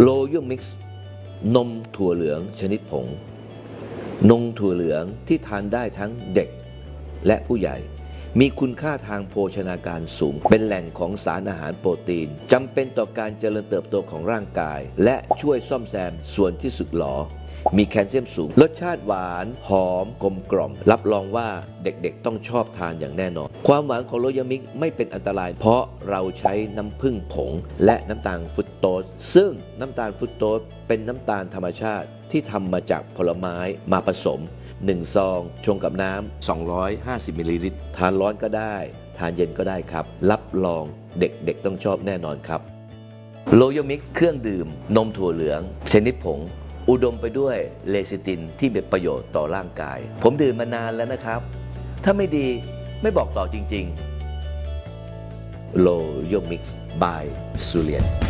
โรย l มิกซ์นมถั่วเหลืองชนิดผง นมถั่วเหลืองที่ทานได้ทั้งเด็กและผู้ใหญ่ มีคุณค่าทางโภชนาการสูง เป็นแหล่งของสารอาหารโปรตีนจำเป็นต่อการเจริญเติบโตของร่างกาย และช่วยซ่อมแซมส่วนที่สึกหรอ มีแคลเซียมสูง รสชาติหวาน หอมกลมกล่อม รับรองว่าเด็กๆ ต้องชอบทานอย่างแน่นอน ความหวานของโรยามิกไม่เป็นอันตราย เพราะเราใช้น้ำผึ้งผง และน้ำตาลฟรุตโตสซึ่งน้ำตาลฟรุตโตสเป็นน้ำตาลธรรมชาติที่ทำมาจากผลไม้มาผสม 1 ซอง ชงกับน้ำ 250 มิลลิลิตร ทานร้อนก็ได้ ทานเย็นก็ได้ครับ รับรองเด็กๆต้องชอบแน่นอนครับโรยมิกเครื่องดื่ม นมถั่วเหลือง ชนิดผง อุดมไปด้วยเลซิตินที่เป็นประโยชน์ต่อร่างกาย ผมดื่มมานานแล้วนะครับ ถ้าไม่ดีไม่บอกต่อจริง ๆโรยมิกบายสุเรียน